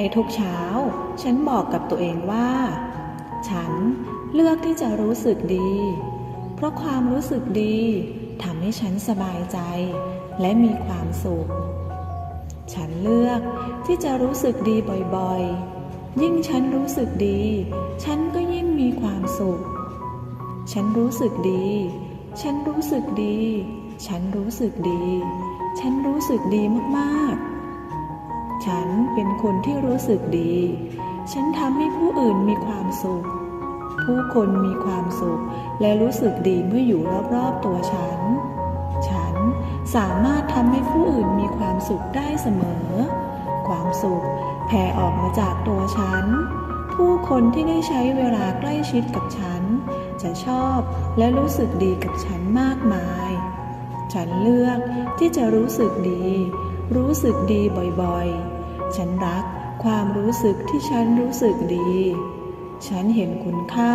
ในทุกเช้า ฉันบอกกับตัวเองว่า ฉันเลือกที่จะรู้สึกดี เพราะความรู้สึกดีทำให้ฉันสบายใจ และมีความสุข ฉันเลือกที่จะรู้สึกดีบ่อยๆ ยิ่งฉันรู้สึกดี ฉันก็ยิ่งมีความสุข ฉันรู้สึกดี ฉันรู้สึกดี ฉันรู้สึกดี ฉันรู้สึกดีมากๆ ฉันเป็นคนที่รู้สึกดี ฉันทำให้ผู้อื่นมีความสุข ผู้คนมีความสุข และรู้สึกดีเมื่ออยู่รอบๆตัวฉัน ฉันสามารถทำให้ผู้อื่นมีความสุขได้เสมอ ความสุขแผ่ออกมาจากตัวฉัน ผู้คนที่ได้ใช้เวลาใกล้ชิดกับฉัน จะชอบและรู้สึกดีกับฉันมากมาย ฉันเลือกที่จะรู้สึกดี รู้สึกดีบ่อยๆ ฉันรักความรู้สึกที่ฉันรู้สึกดี ฉันเห็นคุณค่า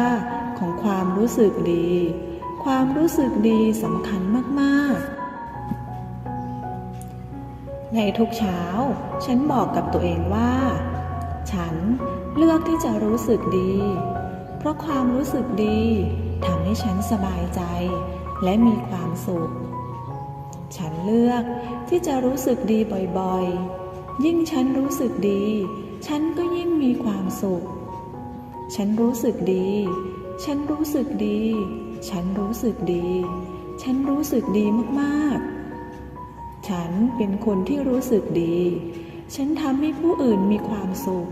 ของความรู้สึกดี ความรู้สึกดีสำคัญมากๆ ในทุกเช้า ฉันบอกกับตัวเองว่า ฉันเลือกที่จะรู้สึกดี เพราะความรู้สึกดีทำให้ฉันสบายใจ และมีความสุข ฉันเลือกที่จะรู้สึกดีบ่อยๆ ยิ่งฉันรู้สึกดี ฉันก็ยิ่งมีความสุข ฉันรู้สึกดี ฉันรู้สึกดี ฉันรู้สึกดี ฉันรู้สึกดีมากๆ ฉันเป็นคนที่รู้สึกดี ฉันทำให้ผู้อื่นมีความสุข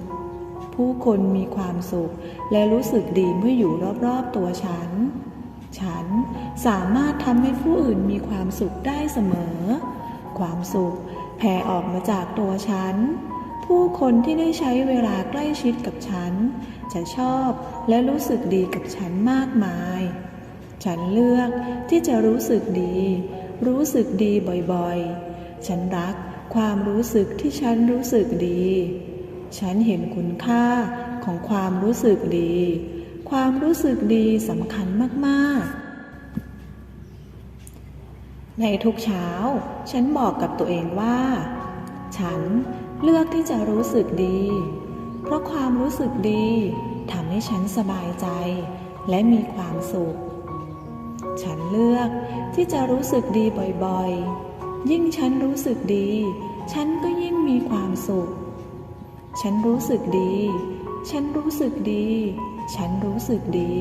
ผู้คนมีความสุข และรู้สึกดีเมื่ออยู่รอบๆตัวฉัน ฉันสามารถทำให้ผู้อื่นมีความสุขได้เสมอ ความสุข แผ่ออกมาจากตัวฉัน ผู้คนที่ได้ใช้เวลาใกล้ชิดกับฉัน จะชอบและรู้สึกดีกับฉันมากมาย ฉันเลือกที่จะรู้สึกดี รู้สึกดีบ่อยๆ ฉันรักความรู้สึกที่ฉันรู้สึกดี ฉันเห็นคุณค่าของความรู้สึกดี ความรู้สึกดีสำคัญมากๆ ในทุกเช้า ฉันบอกกับตัวเองว่า ฉันเลือกที่จะรู้สึกดี เพราะความรู้สึกดีทำให้ฉันสบายใจ และมีความสุข ฉันเลือกที่จะรู้สึกดีบ่อยๆ ยิ่งฉันรู้สึกดี ฉันก็ยิ่งมีความสุข ฉันรู้สึกดี ฉันรู้สึกดี ฉันรู้สึกดี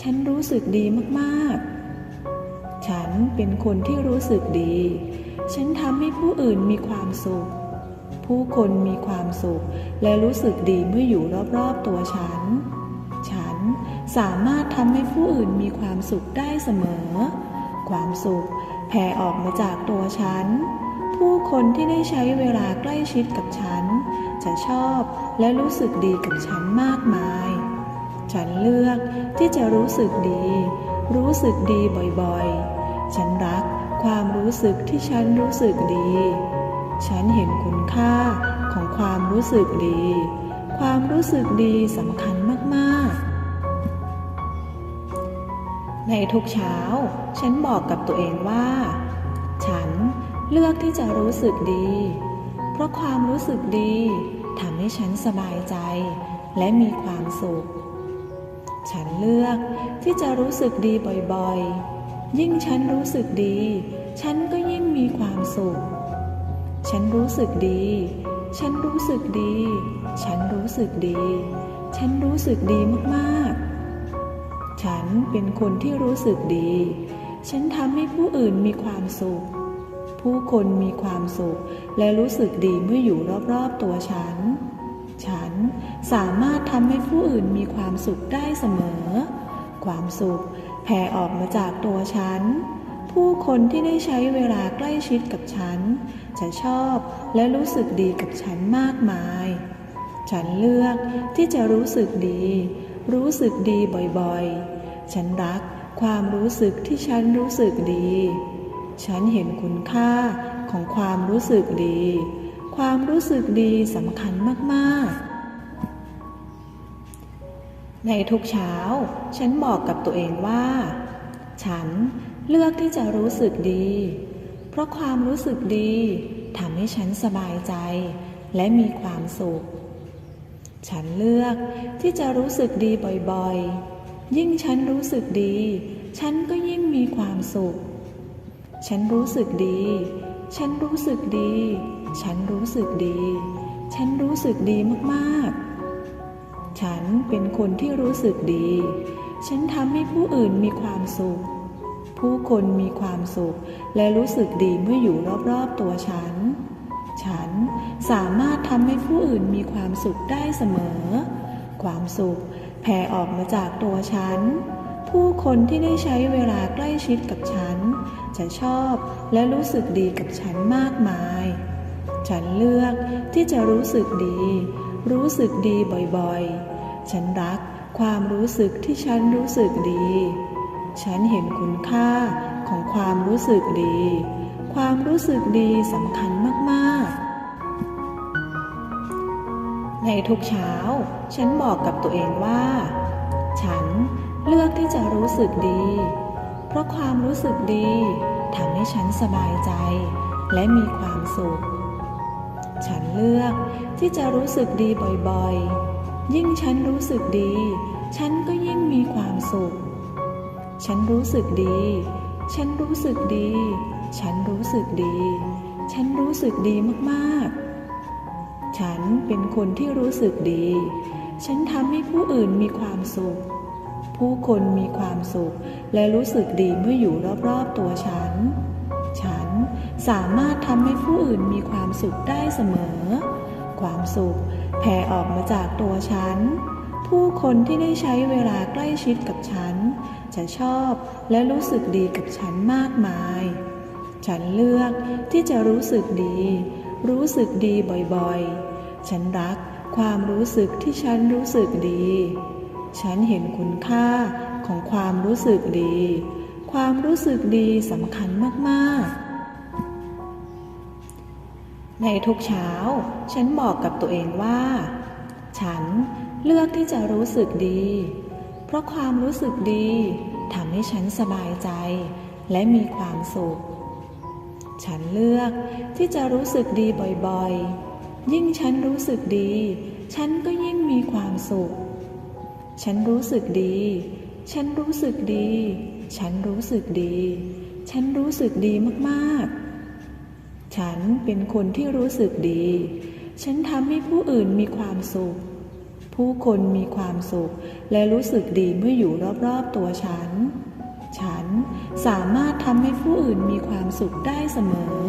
ฉันรู้สึกดีมากๆ ฉันเป็นคนที่รู้สึกดี ฉันทำให้ผู้อื่นมีความสุข ผู้คนมีความสุข และรู้สึกดีเมื่ออยู่รอบๆตัวฉัน ฉันสามารถทำให้ผู้อื่นมีความสุขได้เสมอ ความสุขแผ่ออกมาจากตัวฉัน ผู้คนที่ได้ใช้เวลาใกล้ชิดกับฉัน จะชอบและรู้สึกดีกับฉันมากมาย ฉันเลือกที่จะรู้สึกดี รู้สึกดีบ่อยๆ รู้สึกที่ฉันรู้สึกดี ฉันเห็นคุณค่าของความรู้สึกดี ความรู้สึกดีสำคัญมากๆ ในทุกเช้า ฉันบอกกับตัวเองว่า ฉันเลือกที่จะรู้สึกดี เพราะความรู้สึกดีทำให้ฉันสบายใจ และมีความสุข ฉันเลือกที่จะรู้สึกดีบ่อยๆ ยิ่งฉันรู้สึกดี ฉันก็ยิ่งมีความสุข ฉันรู้สึกดี ฉันรู้สึกดี ฉันรู้สึกดี ฉันรู้สึกดีมากๆ ฉันเป็นคนที่รู้สึกดี ฉันทำให้ผู้อื่นมีความสุข ผู้คนมีความสุข และรู้สึกดีเมื่ออยู่รอบๆตัวฉัน ฉันสามารถทำให้ผู้อื่นมีความสุขได้เสมอ ความสุขแผ่ออกมาจากตัวฉัน ผู้คนที่ได้ใช้เวลาใกล้ชิดกับฉัน จะชอบและรู้สึกดีกับฉันมากมาย ฉันเลือกที่จะรู้สึกดี รู้สึกดีบ่อยๆ ฉันรักความรู้สึกที่ฉันรู้สึกดี ฉันเห็นคุณค่าของความรู้สึกดี ความรู้สึกดีสำคัญมากๆในทุกเช้า ฉันบอกกับตัวเองว่า ฉัน เลือกที่จะรู้สึกดี เพราะความรู้สึกดีทำให้ฉันสบายใจ และมีความสุข ฉันเลือกที่จะรู้สึกดีบ่อยๆ ยิ่งฉันรู้สึกดี ฉันก็ยิ่งมีความสุข ฉันรู้สึกดี ฉันรู้สึกดี ฉันรู้สึกดี ฉันรู้สึกดีมากๆ ฉันเป็นคนที่รู้สึกดี ฉันทำให้ผู้อื่นมีความสุข ผู้คนมีความสุข และรู้สึกดีเมื่ออยู่รอบๆตัวฉัน ฉันสามารถทำให้ผู้อื่นมีความสุขได้เสมอ ความสุขแผ่ออกมาจากตัวฉัน ผู้คนที่ได้ใช้เวลาใกล้ชิดกับฉัน จะชอบและรู้สึกดีกับฉันมากมาย ฉันเลือกที่จะรู้สึกดี รู้สึกดีบ่อยๆ ฉันรักความรู้สึกที่ฉันรู้สึกดี ฉันเห็นคุณค่าของความรู้สึกดี ความรู้สึกดีสำคัญมากๆ ในทุกเช้า ฉันบอกกับตัวเองว่า ฉันเลือกที่จะรู้สึกดี เพราะความรู้สึกดีทำให้ฉันสบายใจ และมีความสุข ฉันเลือกที่จะรู้สึกดีบ่อยๆ ยิ่งฉันรู้สึกดี ฉันก็ยิ่งมีความสุข ฉันรู้สึกดี ฉันรู้สึกดี ฉันรู้สึกดี ฉันรู้สึกดีมากๆ ฉันเป็นคนที่รู้สึกดี ฉันทำให้ผู้อื่นมีความสุข ผู้คนมีความสุข และรู้สึกดีเมื่ออยู่รอบๆตัวฉัน ฉันสามารถทำให้ผู้อื่นมีความสุขได้เสมอ ความสุขแผ่ออกมาจากตัวฉัน ผู้คนที่ได้ใช้เวลาใกล้ชิดกับฉัน จะชอบและรู้สึกดีกับฉันมากมาย ฉันเลือกที่จะรู้สึกดี รู้สึกดีบ่อยๆ ฉันรักความรู้สึกที่ฉันรู้สึกดี ฉันเห็นคุณค่าของความรู้สึกดี ความรู้สึกดีสำคัญมากๆในทุกเช้า ฉันบอกกับตัวเองว่า ฉันเลือกที่จะรู้สึกดี เพราะความรู้สึกดีทำให้ฉันสบายใจ และมีความสุข ฉันเลือกที่จะรู้สึกดีบ่อยๆ ยิ่งฉันรู้สึกดี ฉันก็ยิ่งมีความสุข ฉันรู้สึกดี ฉันรู้สึกดี ฉันรู้สึกดี ฉันรู้สึกดีมากๆ ฉันเป็นคนที่รู้สึกดี ฉันทำให้ผู้อื่นมีความสุข ผู้คนมีความสุข และรู้สึกดีเมื่ออยู่รอบๆตัวฉัน ฉันสามารถทำให้ผู้อื่นมีความสุขได้เสมอ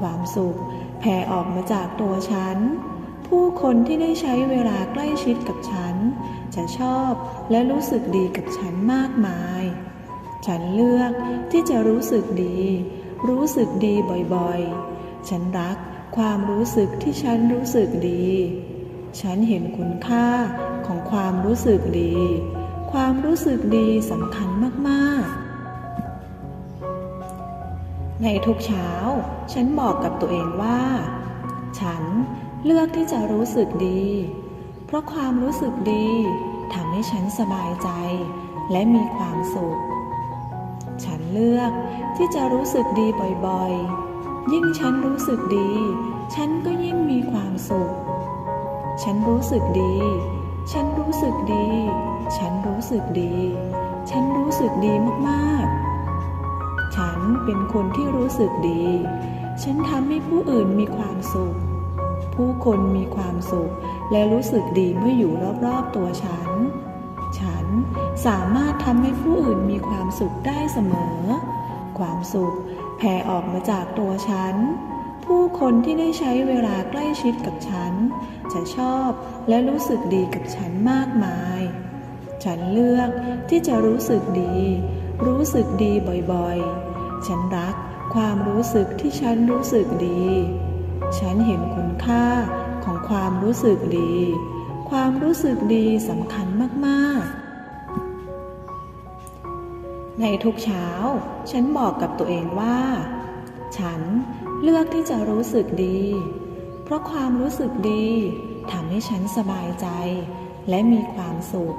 ความสุขแผ่ออกมาจากตัวฉัน ผู้คนที่ได้ใช้เวลาใกล้ชิดกับฉัน จะชอบและรู้สึกดีกับฉันมากมาย ฉันเลือกที่จะรู้สึกดี รู้สึกดีบ่อยๆ ฉันรักความรู้สึกที่ฉันรู้สึกดี ฉันเห็นคุณค่าของความรู้สึกดี ความรู้สึกดีสำคัญมากๆ ในทุกเช้า ฉันบอกกับตัวเองว่า ฉันเลือกที่จะรู้สึกดี เพราะความรู้สึกดีทำให้ฉันสบายใจและมีความสุข ฉันเลือกที่จะรู้สึกดีบ่อยๆ ยิ่งฉันรู้สึกดี ฉันก็ยิ่งมีความสุข ฉันรู้สึกดี ฉันรู้สึกดี ฉันรู้สึกดี ฉันรู้สึกดีมากๆ ฉันเป็นคนที่รู้สึกดี ฉันทำให้ผู้อื่นมีความสุข ผู้คนมีความสุข และรู้สึกดีเมื่ออยู่รอบๆตัวฉัน ฉันสามารถทำให้ผู้อื่นมีความสุขได้เสมอ ความสุขแผ่ออกมาจากตัวฉัน ผู้คนที่ได้ใช้เวลาใกล้ชิดกับฉัน จะชอบและรู้สึกดีกับฉันมากมาย ฉันเลือกที่จะรู้สึกดี รู้สึกดีบ่อยๆ ฉันรักความรู้สึกที่ฉันรู้สึกดี ฉันเห็นคุณค่าของความรู้สึกดี ความรู้สึกดีสำคัญมากๆ ในทุกเช้า ฉันบอกกับตัวเองว่า ฉันเลือกที่จะรู้สึกดี เพราะความรู้สึกดีทำให้ฉันสบายใจ และมีความสุข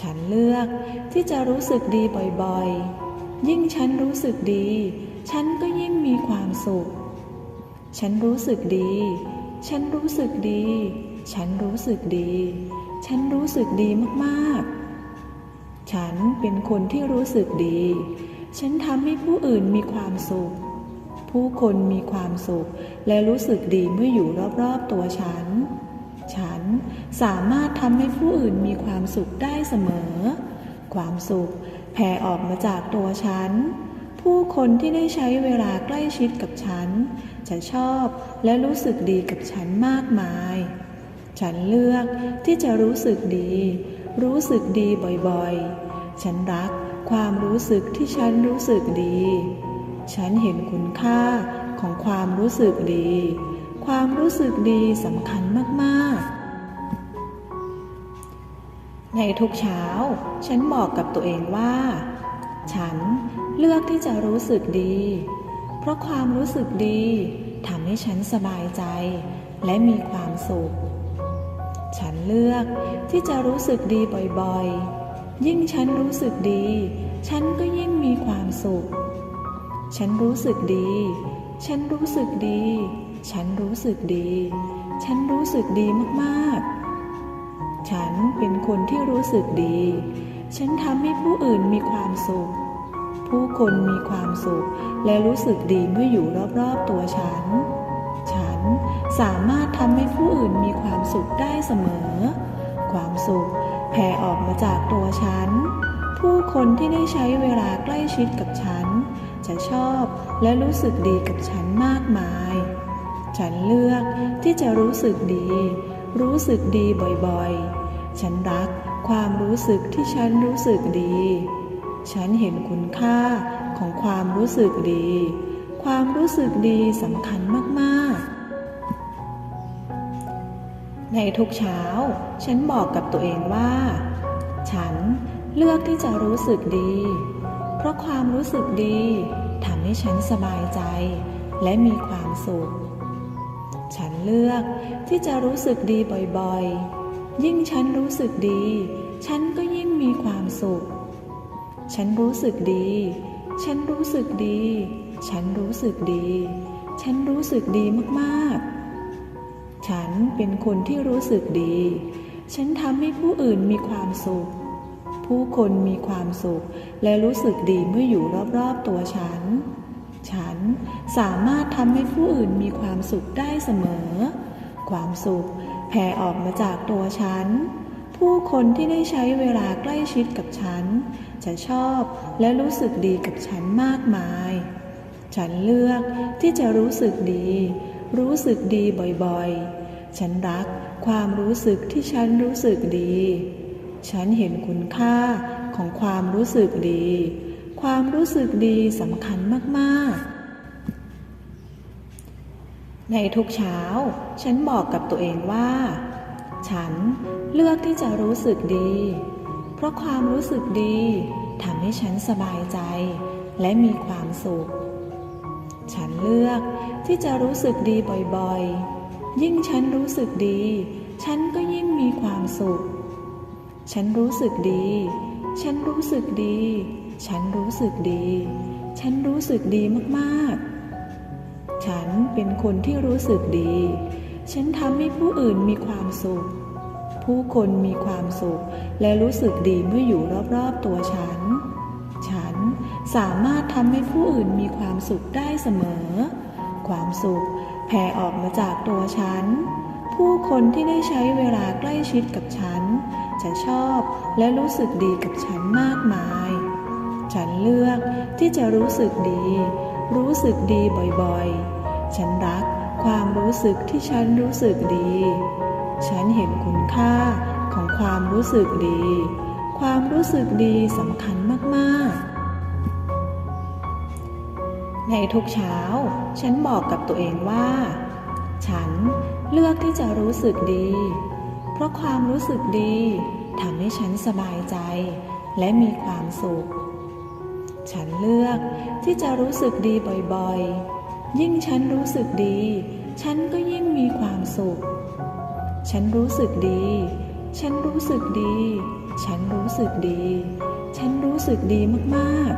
ฉันเลือกที่จะรู้สึกดีบ่อยๆ ยิ่งฉันรู้สึกดี ฉันก็ยิ่งมีความสุข ฉันรู้สึกดี ฉันรู้สึกดี ฉันรู้สึกดี ฉันรู้สึกดีมากๆ ฉันเป็นคนที่รู้สึกดี ฉันทำให้ผู้อื่นมีความสุข ผู้คนมีความสุข และรู้สึกดีเมื่ออยู่รอบๆตัวฉัน ฉันสามารถทำให้ผู้อื่นมีความสุขได้เสมอ ความสุขแผ่ออกมาจากตัวฉัน ผู้คนที่ได้ใช้เวลาใกล้ชิดกับฉัน จะชอบและรู้สึกดีกับฉันมากมาย ฉันเลือกที่จะรู้สึกดี รู้สึกดีบ่อยๆ ฉันรักความรู้สึกที่ฉันรู้สึกดี ฉันเห็นคุณค่าของความรู้สึกดี ความรู้สึกดีสำคัญมากๆ ในทุกเช้า ฉันบอกกับตัวเองว่า ฉันเลือกที่จะรู้สึกดี เพราะความรู้สึกดีทำให้ฉันสบายใจ และมีความสุข ฉันเลือกที่จะรู้สึกดีบ่อยๆ ยิ่งฉันรู้สึกดี ฉันก็ยิ่งมีความสุข ฉันรู้สึกดี ฉันรู้สึกดี ฉันรู้สึกดี ฉันรู้สึกดีมากๆ ฉันเป็นคนที่รู้สึกดี ฉันทำให้ผู้อื่นมีความสุข ผู้คนมีความสุข และรู้สึกดีเมื่ออยู่รอบๆตัวฉัน ฉันสามารถทำให้ผู้อื่นมีความสุขได้เสมอ ความสุขแผ่ออกมาจากตัวฉัน ผู้คนที่ได้ใช้เวลาใกล้ชิดกับฉัน จะชอบและรู้สึกดีกับฉันมากมาย ฉันเลือกที่จะรู้สึกดี รู้สึกดีบ่อยๆ ฉันรักความรู้สึกที่ฉันรู้สึกดี ฉันเห็นคุณค่าของความรู้สึกดี ความรู้สึกดีสำคัญมากๆในทุกเช้า ฉันบอกกับตัวเองว่า ฉันเลือกที่จะรู้สึกดี ราะความรู้สึกดีทำให้ฉันสบายใจ และมีความสุข ฉันเลือกที่จะรู้สึกดีบ่อยๆ ยิ่งฉันรู้สึกดี ฉันก็ยิ่งมีความสุข ฉันรู้สึกดี ฉันรู้สึกดี ฉันรู้สึกดี ฉันรู้สึกดีมากๆ ฉันเป็นคนที่รู้สึกดี ฉันทำให้ผู้อื่นมีความสุข ผู้คนมีความสุข และรู้สึกดีเมื่ออยู่รอบๆตัวฉัน ฉันสามารถทำให้ผู้อื่นมีความสุขได้เสมอ ความสุขแผ่ออกมาจากตัวฉัน ผู้คนที่ได้ใช้เวลาใกล้ชิดกับฉัน จะชอบและรู้สึกดีกับฉันมากมาย ฉันเลือกที่จะรู้สึกดี รู้สึกดีบ่อยๆ ฉันรักความรู้สึกที่ฉันรู้สึกดี ฉันเห็นคุณค่าของความรู้สึกดี ความรู้สึกดีสำคัญมากๆ ในทุกเช้า ฉันบอกกับตัวเองว่า ฉันเลือกที่จะรู้สึกดี เพราะความรู้สึกดีทำให้ฉันสบายใจ และมีความสุข ฉันเลือกที่จะรู้สึกดีบ่อยๆ ยิ่งฉันรู้สึกดี ฉันก็ยิ่งมีความสุข ฉันรู้สึกดี ฉันรู้สึกดี ฉันรู้สึกดี ฉันรู้สึกดีมากๆ ฉันเป็นคนที่รู้สึกดี ฉันทำให้ผู้อื่นมีความสุข ผู้คนมีความสุข และรู้สึกดีเมื่ออยู่รอบๆตัวฉัน ฉันสามารถทำให้ผู้อื่นมีความสุขได้เสมอ ความสุขแผ่ออกมาจากตัวฉัน ผู้คนที่ได้ใช้เวลาใกล้ชิดกับฉัน จะชอบและรู้สึกดีกับฉันมากมาย ฉันเลือกที่จะรู้สึกดี รู้สึกดีบ่อยๆ ฉันรักความรู้สึกที่ฉันรู้สึกดี ฉันเห็นคุณค่าของความรู้สึกดี ความรู้สึกดีสำคัญมากๆ ในทุกเช้า ฉันบอกกับตัวเองว่า ฉันเลือกที่จะรู้สึกดี เพราะความรู้สึกดีทำให้ฉันสบายใจ และมีความสุข ฉันเลือกที่จะรู้สึกดีบ่อยๆ ยิ่งฉันรู้สึกดี ฉันก็ยิ่งมีความสุข ฉันรู้สึกดี ฉันรู้สึกดี ฉันรู้สึกดี ฉันรู้สึกดีมาก